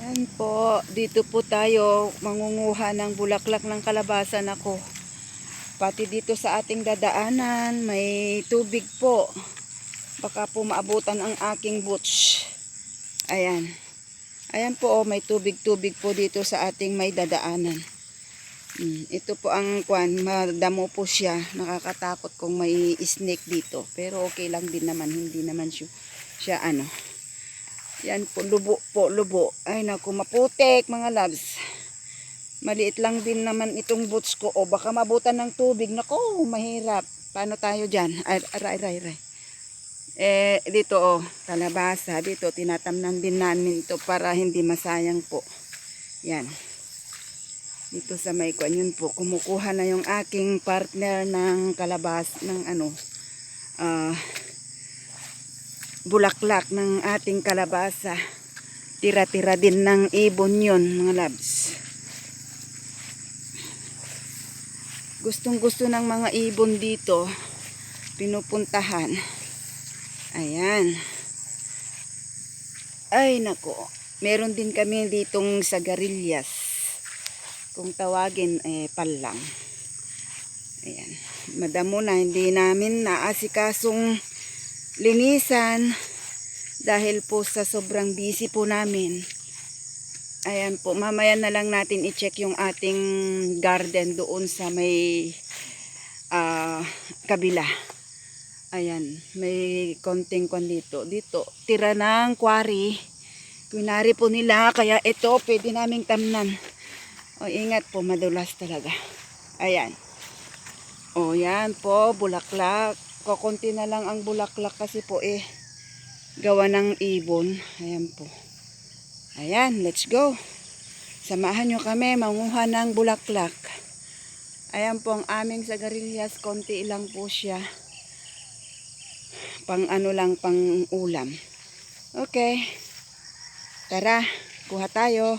Yan po, dito po tayo mangunguha ng bulaklak ng kalabasan ako. Pati dito sa ating dadaanan, may tubig po. Baka po maabutan ang aking boots. Ayan. Ayan po, oh, may tubig-tubig po dito sa ating may dadaanan. Hmm, ito po ang kwan, madamo po siya. Nakakatakot kung may snake dito. Pero okay lang din naman, hindi naman siya, siya ano. Yan po, lubo po, lubo. Ay naku, maputek mga loves. Maliit lang din naman itong boots ko. O baka mabutan ng tubig. Naku, mahirap. Paano tayo dyan? Ay, aray, aray, aray. Eh, dito oh, kalabasa. Dito, tinatamnan din namin ito para hindi masayang po. Yan. Dito sa may kwan, yun po, kumukuha na yung aking partner ng kalabas, ng ano, ah, bulaklak ng ating kalabasa. Tira-tira din ng ibon yun, mga labs. Gustong gusto ng mga ibon dito, pinupuntahan. Ayan. Ay, nako. Meron din kami ditong sagarillas. Kung tawagin, eh, palang. Ayan. Madamo na, hindi namin naasikasong linisan dahil po sa sobrang busy po namin. Ayan po, mamaya na lang natin i-check yung ating garden doon sa may ah, kabila. Ayan, may konting kwan dito. Dito, tira ng quarry. Kunari po nila, kaya ito pwede naming tamnan. O, ingat po, madulas talaga. Ayan. O, yan po, bulaklak. Kukunti na lang ang bulaklak kasi po eh, gawa ng ibon. Ayan po. Ayan, let's go. Samahan nyo kami, manguha ng bulaklak. Ayan po ang aming sagarilyas, konti lang po siya. Pang ano lang, pang ulam. Okay. Tara, kuha tayo.